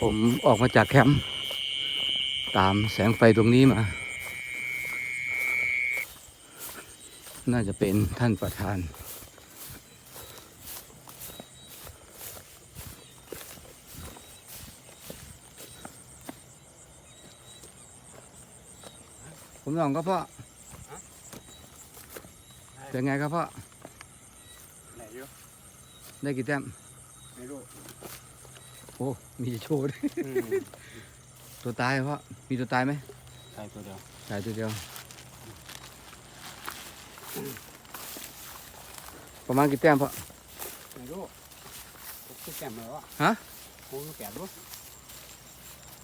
ผมออกมาจากแคมป์ตามแสงไฟตรงนี้มา น่าจะเป็นท่านประธาน ผมลองก็พ่อเป็นไงครับพ่อไหนอยู่ได้กี่แต้มไม่รู้ โอ้ มีโชว์ด้วยตัวตายเหรอพ่อมีตัวตายไหมใช่ตัวเดียวตายตัวเดียว ประมาณกี่แต้มพ่อไม่รู้หกสิบแปดเลยวะฮะหกสิบแปดรู้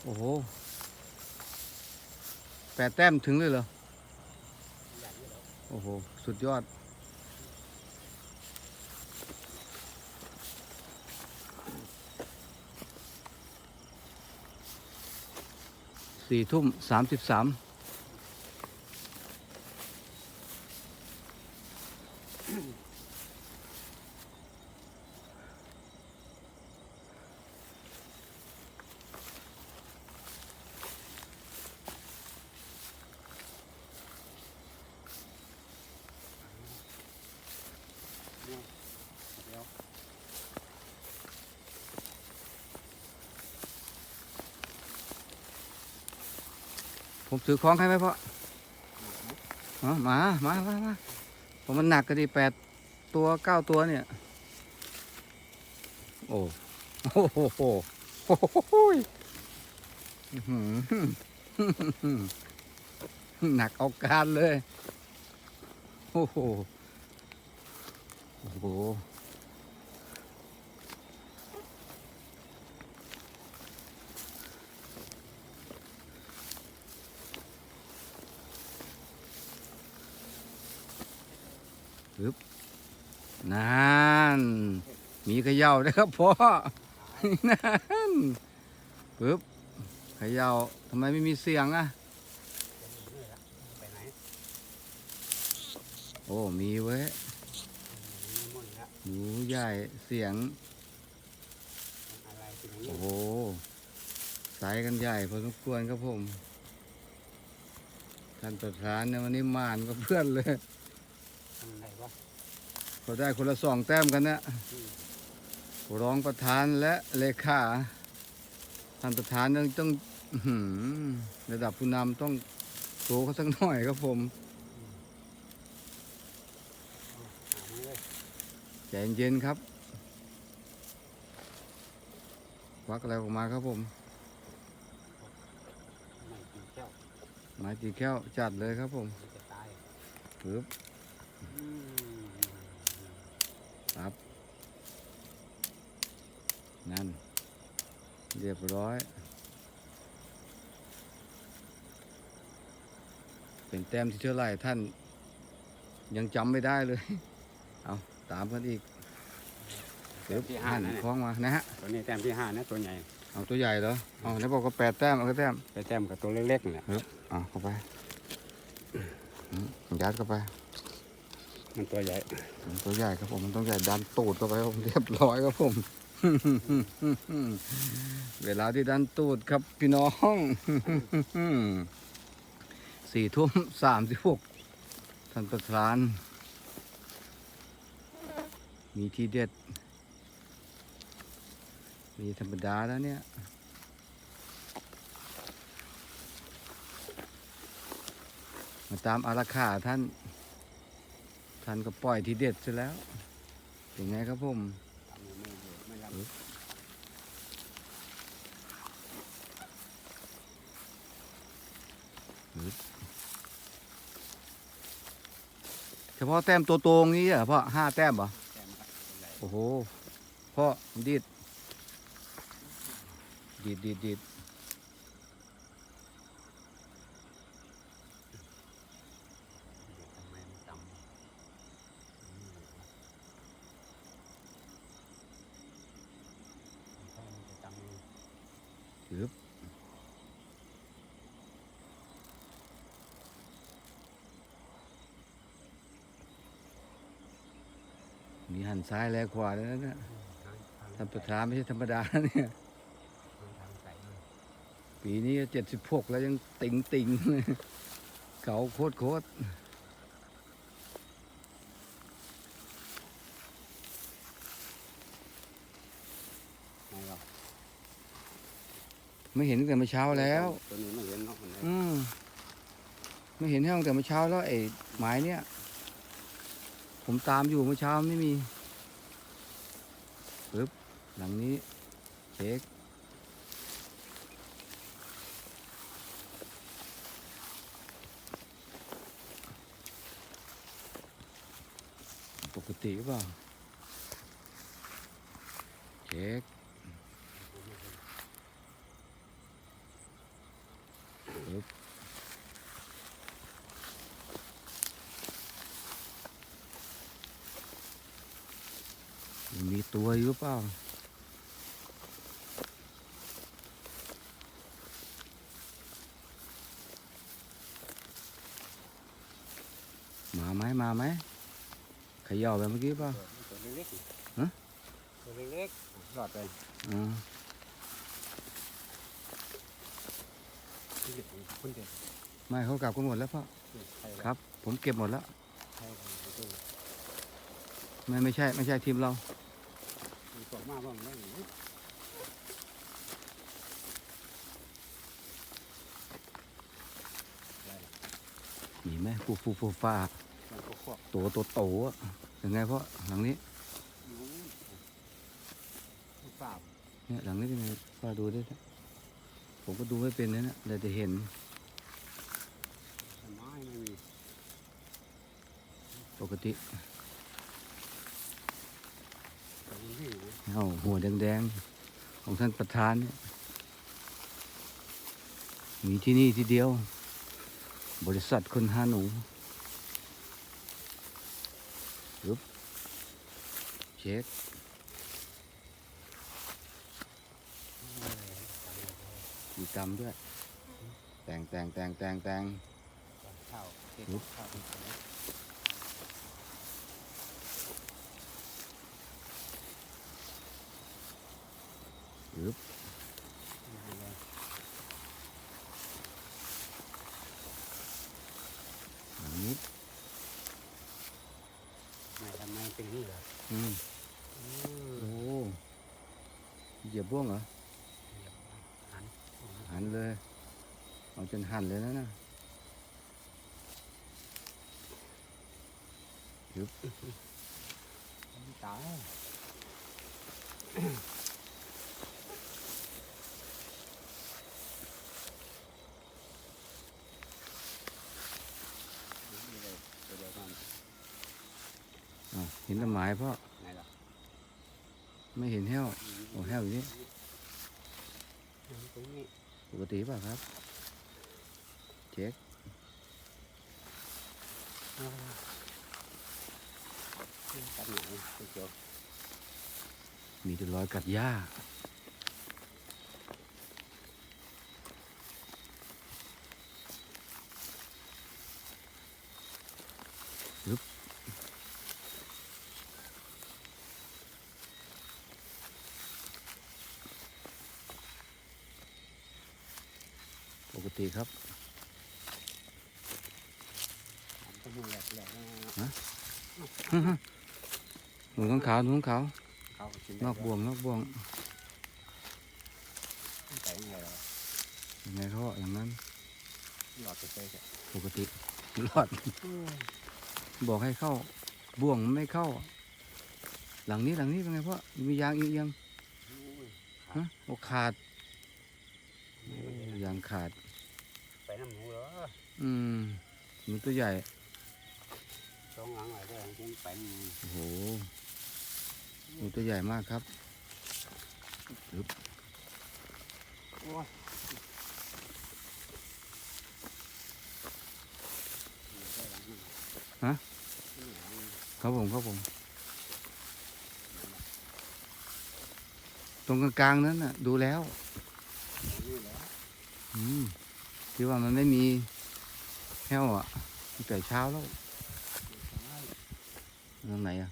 โอ้โหแปดแต้มถึงเลยเหรอ โอ้โห สุดยอด 4ทุ่ม33 ผมถือของให้ไหมพ่ออ๋อมา มา มามาผมมันหนักกันดิแปดตัวเก้าตัวเนี่ย โอ้โอ้โหโหโอ้โหอื้อหือหนักเอาการเลย โอ้โห โอ้โห นั่นมีเขย่าด้ครับพ่อนั่นปึ๊บเขย่าทำไมไม่มีเสียงอะโอ้มีเว้ยหมูใหญ่เสียงโอ้โหสายกันใหญ่พอสมควรครับผมท่านประธานเนี่ยวันนี้มานกับเพื่อนเลย ทำอะไรวะเขาได้คนละสองแต้มกันนะรองประธานและเลขาท่านประธานต้องต้องอื้อหือระดับผู้นำต้องโตเขาสักหน่อยครับผมหามาเลยใจเย็นๆครับควักอะไรออกมาครับผมไม่กินแก้วไม้ตีแก้วจัดเลยครับผมมันจะตายปึ๊บ อืม ครับ นั่น เรียบร้อย เป็นแต้มที่เท่าไหร่ท่าน ยังจำไม่ได้เลย เอาตามกันอีกเดี๋ยวที่ห้าหั่นนะเนี่ยคล้องมานะฮะ ตัวนี้แต้มที่ห้านะตัวใหญ่เอาตัวใหญ่เหรอเอาไหนบอกว่าแปดแต้มเอาก็แต้มไปแต้มกับตัวเล็กๆนี่แหละเอาเข้าไปอืมยัดเข้าไป มันตัวใหญ่มันตัวใหญ่ครับผมมันต้องใหญ่ดันตูดเข้าไปครับผมเรียบร้อยครับผม เวลาที่ดันตูดครับพี่น้องสี่ทุ่มสามสิบหกท่านประธาน มีทีเด็ด มีธรรมดาแล้วเนี่ยมาตามอาราคาท่าน ท่านก็ปล่อยทีเด็ดซะแล้ว เป็นไงครับผมไม่รับ เฉพาะแต้มตัวโตงนี้เหรอพ่อห้าแต้มเหรอโอ้โหพ่อดีดดีดดีดดีด ทำไมมันต่ำมันจะต่ำ ปึ๊บ มีหันซ้ายและขวาแล้วนะเนี่ยท่านประธานไม่ใช่ธรรมดานะเนี่ยทางใส่ปีนี้เจ็ดสิบหกแล้วยังติงติงเก่าโคตรโคตรไหนหรอไม่เห็นตั้งแต่เมื่อเช้าแล้วตัวนี้ไม่เห็นเนาะมันไหนอืมไม่เห็นแห้งแต่เมื่อเช้าแล้วไอ้หมายเนี่ย ผมตามอยู่เมื่อเช้าไม่มีปึ๊บหลังนี้เช็คปกติเปล่าเช็คปึ๊บ มี ตัวอยู่เปล่ามาไหมมาไหมขย่าแบบเมื่อกี้เปล่าตัวเล็กๆฮะตัวเล็กๆหลอดไปอ่าไม่เขากลับกันหมดแล้วพ่อครับ ผมเก็บหมดแล้ว ไม่ไม่ใช่ ไม่ใช่ทีมเรา มีตัวมากบ้างแล้วมีไหมฟูฟูฟูฟ้ามันก็ครอบตัวโตโตๆอะยังไงพ่อหลังนี้เปล่าเนี่ยหลังนี้เป็นไงพ่อดูด้วยนะผมก็ดูไม่เป็นนะเนี่ยแต่จะเห็นไม้ไม่มีปกติตัวนี้นะ เอาหัวแดงๆ ของท่านประธานเนี่ยมีที่นี่ที่เดียว บริษัทคนหาหนูปึ๊บเช็คมีกรรมด้วย แต่งแต่งแต่งแต่งแต่ง ข้าวเก็บข้าวที่ไหนปึ๊บหลังนี้ไม่ทำไมเป็นนี่เหรออืมโอ้เหยียบบ่วงเหรอหันหันเลย เอาจนหันเลยนะนะตายตัวเดียวกัน อะ เห็นต้นไม้เพราะไหนล่ะไม่เห็นแห้วโอ้แห้วอยู่นี่ตรงนี้ปกติเปล่ะครับ เช็คกันไหนตัวเดียวมีแต่รอยกัดหญ้า ปกติครับตัวมือแหลกแหลกนะหนูข้างขาวหนูข้างขาวเขากินนอกบ่วงนอกบ่วงใส่ยังไงหรอยังไงเขาบอกอย่างนั้นหลอดไปใส่แค่ปกติรอด บอกให้เข้าบ่วงมันไม่เข้า หลังนี้หลังนี้เป็นไงพ่อมียางอีกยังฮะโอขาดโอ้ยางขาด ไปน้ำหนูเหรอ อืมหนูตัวใหญ่สองหลังอะไรได้คงไปนี่โอ้โหหนูตัวใหญ่มากครับโอ้ยครับผมครับผม ตรงกลางๆนั้นน่ะ ดูแล้วนี่แหละอืมที่ว่ามันไม่มี แห้วอะตั้งแต่เช้าแล้วตรงไหนอะ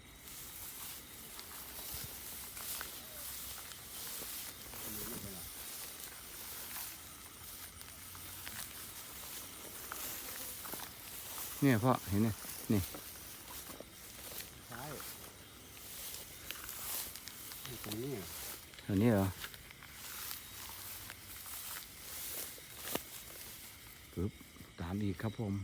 เนี่ยพ่อเห็นเนี่ยนี่ใช่ตรงนี้ตรงนี้เหรอามอีกครับผม